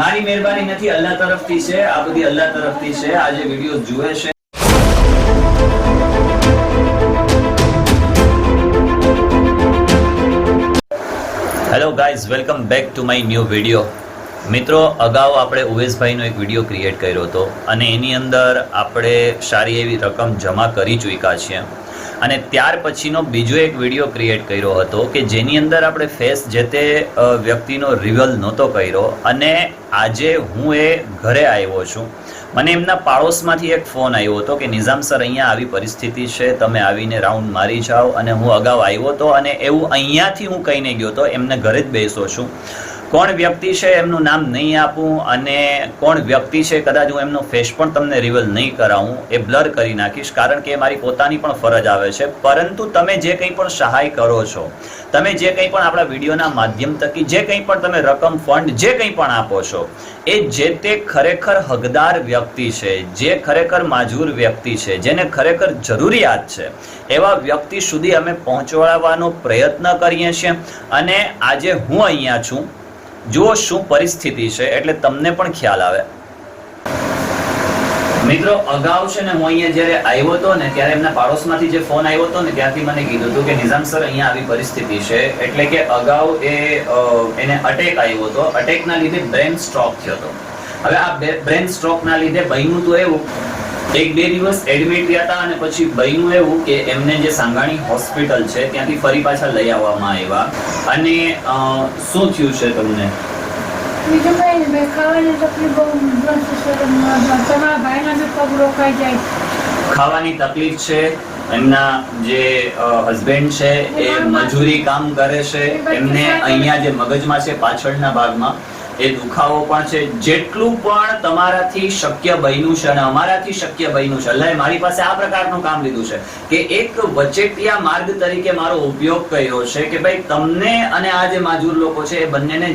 મારી મહેરબાની નથી, અલ્લાહ તરફથી છે, આ બધી અલ્લાહ તરફથી છે. આ જે વીડિયો જુએ છે. Hello guys welcome back to my new video મિત્રો, અગાઉ આપણે ઉવેશભાઈનો એક વીડિયો ક્રિએટ કર્યો હતો અને એની અંદર આપણે સારી એવી રકમ જમા કરી ચૂક્યા છીએ. અને ત્યાર પછીનો બીજો એક વીડિયો ક્રિએટ કર્યો હતો કે જેની અંદર આપણે ફેસ જે તે વ્યક્તિનો રિવલ નહોતો કર્યો અને આજે હું એ ઘરે આવ્યો છું. મને એમના પાડોશમાંથી એક ફોન આવ્યો હતો કે, નિઝામ સર, અહીંયા આવી પરિસ્થિતિ છે, તમે આવીને રાઉન્ડ મારી જાઓ. અને હું અગાઉ આવ્યો હતો અને એવું અહીંયાથી હું કહીને ગયો હતો, એમને ઘરે જ બેસો છું. કોણ વ્યક્તિ છે એમનું નામ નહીં આપું અને કોણ વ્યક્તિ છે કદાચ હું એમનો ફેસ પણ તમને રિવલ નહીં કરાવું, એ બ્લર કરી નાખીશ કારણ કે એ મારી પોતાની પણ ફરજ આવે છે. પરંતુ તમે જે કંઈ પણ સહાય કરો છો, તમે જે કંઈ પણ આપણા વિડીયોના માધ્યમ થકી જે કંઈ પણ તમે રકમ ફંડ જે કંઈ પણ આપો છો, એ જે તે ખરેખર હકદાર વ્યક્તિ છે, જે ખરેખર માજૂર વ્યક્તિ છે, જેને ખરેખર જરૂરિયાત છે, એવા વ્યક્તિ સુધી અમે પહોંચવાડવાનો પ્રયત્ન કરીએ છીએ. અને આજે હું અહીંયા છું જુઓ શું પરિસ્થિતિ છે એટલે તમને પણ ખ્યાલ આવે. મિત્રો, અગાઉ છે ને હું અહીંયા જ્યારે આવ્યો હતો ને, ત્યારે એમના પાડોશમાંથી જે ફોન આવ્યો હતો ને, ત્યાંથી મને કીધું હતું કે, નિઝામ સર, અહીંયા આવી પરિસ્થિતિ છે. એટલે કે અગાઉ એ એને અટેક આવ્યો હતો. અટેકના લીધે બ્રેન સ્ટ્રોક થયો હતો. હવે આ બ્રેન સ્ટ્રોકના લીધે બન્યું તો એવું એક બે દિવસ એડમિટ રહ્યા હતા અને પછી બન્યું એવું કે એમને જે સાંગાણી હોસ્પિટલ છે ત્યાંથી ફરી પાછા લઈ આવવામાં આવ્યા. અને શું થયું છે તમને? બીજું કઈ નહીં ભાઈ ખાવાની તકલીફ બહુ તમારા ભાઈના બી પગ રોકાઈ જાય. ખાવાની તકલીફ છે એમના જે હસબન્ડ છે એ મજૂરી કામ કરે છે એમને અહીંયા જે મગજમાં છે પાછળના ભાગમાં. એ દુખાવો પણ છે. જેટલું પણ તમારાથી શક્ય બન્યું છે અને અમારાથી શક્ય બન્યું છે એટલે મારી પાસે આ પ્રકારનું કામ લીધું છે કે એક વચેટિયા માર્ગ તરીકે મારો ઉપયોગ કર્યો છે કે ભાઈ તમને અને આ જે માજૂર લોકો છે એ બંનેને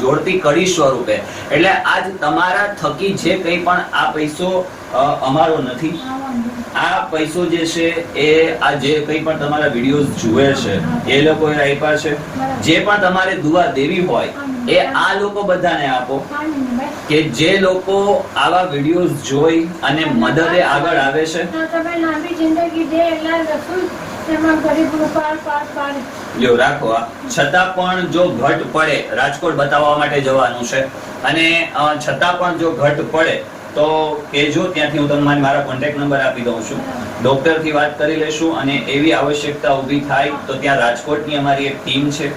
જોડતી કડી સ્વરૂપે. એટલે આજ તમારા થકી જે કંઈ પણ આ પૈસો અમારો નથી. આ પૈસો જે છે એ આ જે કંઈ પણ તમારા વિડીયોઝ જુએ છે, એ લોકોએ આપ્યા છે. જે પણ તમારે દુઆ દેવી હોય, એ આ લોકો બધાને આપો. કે જે લોકો આવા વિડીયોઝ જોઈ અને મદદે આગળ આવે છે. લ્યો, રાખો છતાં પણ જો ઘટ પડે, રાજકોટ બતાવવા માટે જવાનું છે. અને છતાં પણ જો ઘટ પડે તો કહેજો, ત્યાંથી હું તમને મારા કોન્ટેક્ટ નંબર આપી દઉં છું. ડોક્ટરથી વાત કરી લેશું અને એવી આવશ્યકતા ઊભી થાય તો ત્યાં રાજકોટની અમારી એક ટીમ છે.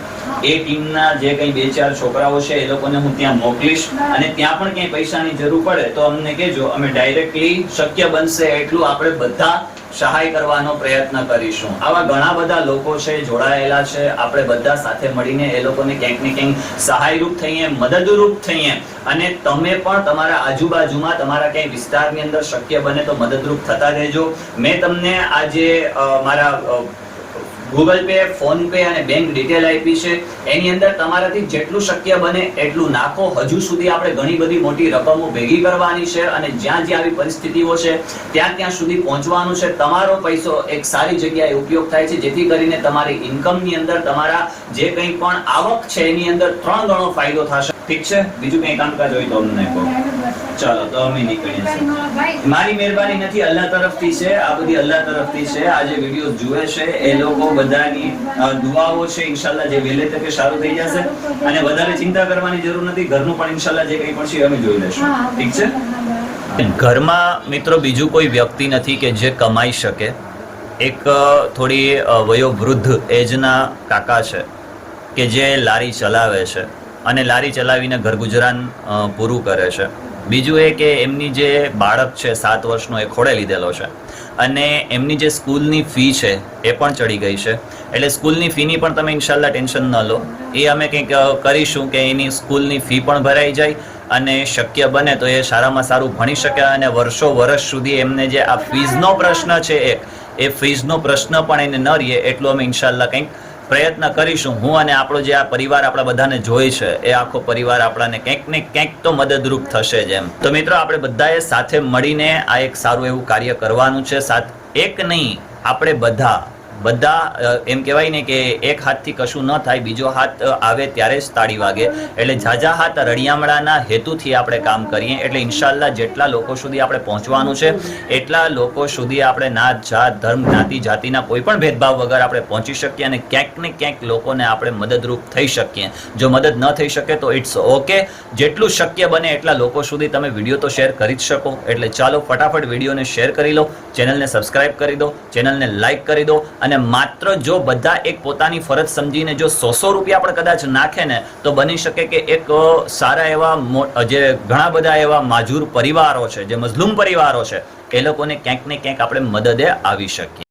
એ ટીમના જે કંઈ બે ચાર છોકરાઓ છે, એ લોકોને હું ત્યાં મોકલીશ અને ત્યાં પણ ક્યાંય પૈસાની જરૂર પડે તો અમને કહેજો, અમે ડાયરેક્ટલી શક્ય બનશે એટલું આપણે બધા સહાય કરવાનો પ્રયત્ન કરીશું. આવા ઘણા બધા લોકો છે, જોડાયેલા છે. આપણે બધા સાથે મળીને એ લોકોને ક્યાંક ને ક્યાંક સહાયરૂપ થઈએ, મદદરૂપ થઈએ. અને તમે પણ તમારા આજુબાજુમાં, તમારા ક્યાંય વિસ્તારની અંદર શક્ય બને તો મદદરૂપ થતા રહેજો. મેં તમને આજે મારા ગૂગલ પે ફોન પે અને બેંક ડિટેલ આપી છે. એની અંદર તમારાથી જેટલું શક્ય બને એટલું નાખો. હજુ સુધી આપણે ઘણી બધી મોટી રકમો ભેગી કરવાની છે અને જ્યાં જ્યાં આવી પરિસ્થિતિઓ છે, ત્યાં ત્યાં સુધી પહોંચવાનું છે. તમારો પૈસો એક સારી જગ્યાએ ઉપયોગ થાય છે, જેથી કરીને તમારી ઇન્કમની અંદર તમારા જે કંઈ પણ આવક છે, એની અંદર ત્રણ ગણો ફાયદો થશે. ઠીક છે? બીજું કંઈ કામકાજ હોય તો અમને કહો. ચાલો તો અમે નીકળીએ મારી મહેરબાની નથી, અલ્લાહ તરફથી છે, આ બધી અલ્લાહ તરફથી છે. આ જે વીડિયો જુએ છે, એ લોકો બધાની દુઆઓ છે ઇન્શાલ્લાહ જે વહેલે તકે સારું થઈ જશે. અને વધારે ચિંતા કરવાની જરૂર નથી, ઘરનું પણ ઇન્શાલ્લાહ જે કંઈ પણ છે, અમે જોઈ લેશું ઠીક છે? ઘરમાં, મિત્રો, બીજું કોઈ વ્યક્તિ નથી કે જે કમાઈ શકે. એક થોડી વયોવૃદ્ધ એજના કાકા છે, કે જે લારી ચલાવે છે. અને લારી ચલાવીને ઘર ગુજરાન પૂરું કરે છે. બીજું એ કે એમની જે બાળક છે, સાત વર્ષનો, એ ખોડે લીધેલો છે. અને એમની જે સ્કૂલની ફી છે, એ પણ ચડી ગઈ છે. એટલે સ્કૂલની ફીની પણ તમે ઇન્શાલ્લાહ ટેન્શન ન લો. એ અમે કંઈક કરીશું કે એની સ્કૂલની ફી પણ ભરાઈ જાય અને શક્ય બને તો એ સારામાં સારું ભણી શકે અને વર્ષો વર્ષ સુધી એમને જે આ ફીઝનો પ્રશ્ન છે એક, એ ફીઝનો પ્રશ્ન પણ એને ન રહે એટલું અમે ઇન્શાલ્લાહ કંઈક પ્રયત્ન કરીશું. હું અને આપણો જે આ પરિવાર આપણા બધાને જોઈ છે, એ આખો પરિવાર આપણાને કંઈક ને કંઈક તો મદદરૂપ થશે જ એમ. તો મિત્રો, આપણે બધાએ સાથે મળીને આ એક સારું એવું કાર્ય કરવાનું છે. સાથ એક નહીં, આપણે બધા બધા એમ કહેવાય ને કે એક હાથથી કશું ન થાય, બીજો હાથ આવે ત્યારે જ તાળી વાગે. એટલે ઝાઝા હાથ રળિયામણાના હેતુથી આપણે કામ કરીએ. એટલે ઇન્શાલ્લાહ જેટલા લોકો સુધી આપણે પહોંચવાનું છે, એટલા લોકો સુધી આપણે નાત જાત, ધર્મ, જ્ઞાતિ, જાતિના કોઈ પણ ભેદભાવ વગર આપણે પહોંચી શકીએ અને ક્યાંક ને ક્યાંક લોકોને આપણે મદદરૂપ થઈ શકીએ. જો મદદ ન થઈ શકે તો ઇટ્સ ઓકે જેટલું શક્ય બને એટલા લોકો સુધી તમે વીડિયો તો શેર કરી જ શકો. એટલે ચાલો ફટાફટ વિડીયોને શેર કરી લો, ચેનલને સબસ્ક્રાઇબ કરી દો, ચેનલને લાઇક કરી દો અને માત્ર જો બધા એક પોતાની ફરજ સમજીને જો સો સો રૂપિયા પણ કદાચ નાખે ને, તો બની શકે કે એક સારા એવા જે ઘણા બધા એવા માજૂર પરિવારો છે, જે મઝલૂમ પરિવારો છે, એ લોકોને ક્યાંક ને ક્યાંક આપણે મદદે આવી શકીએ.